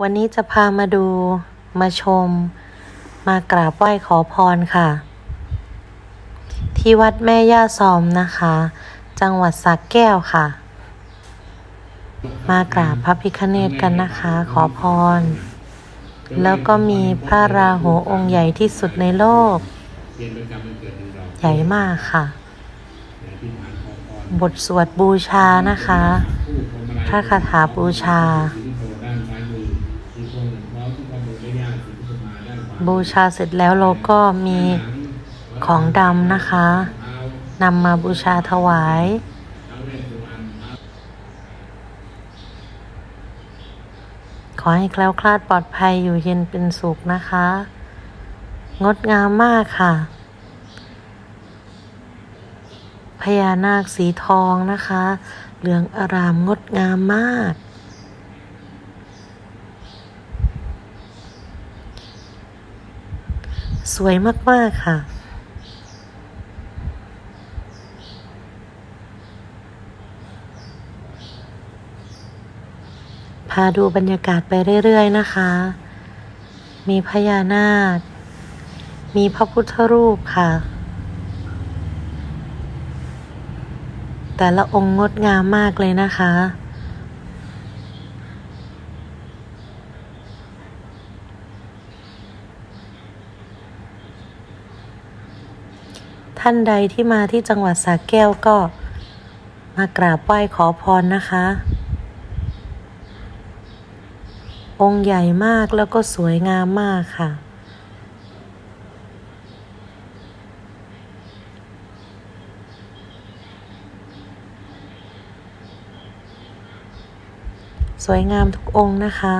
วันนี้จะพามาดู มาชม มากราบไหว้ขอพรค่ะ ที่วัดแม่ย่าซอมนะคะ จังหวัดสระแก้วค่ะ มากราบพระพิฆเนศกันนะคะ ขอพร แล้วก็มีพระราหูองค์ใหญ่ที่สุดในโลก ใหญ่มากค่ะ บทสวดบูชานะคะ พระคาถาบูชา บูชาเสร็จแล้วเราก็มีของดำนะคะนำมาบูชาถวาย ขอให้แคล้วคลาดปลอดภัยอยู่เย็นเป็นสุขนะคะ งดงามมากค่ะ พญานาคสีทองนะคะ เหลืองอารามงดงามมาก สวยมาก ๆ ค่ะ พาดูบรรยากาศไปเรื่อย ๆ นะคะ มีพญานาค มีพระพุทธรูปค่ะ แต่ละองค์งดงามมากเลยนะคะ ท่านใดที่มาที่จังหวัดสระแก้วก็มากราบไหว้ขอพรนะคะ องค์ใหญ่มากแล้วก็สวยงามมากค่ะ สวยงามทุกองค์นะคะ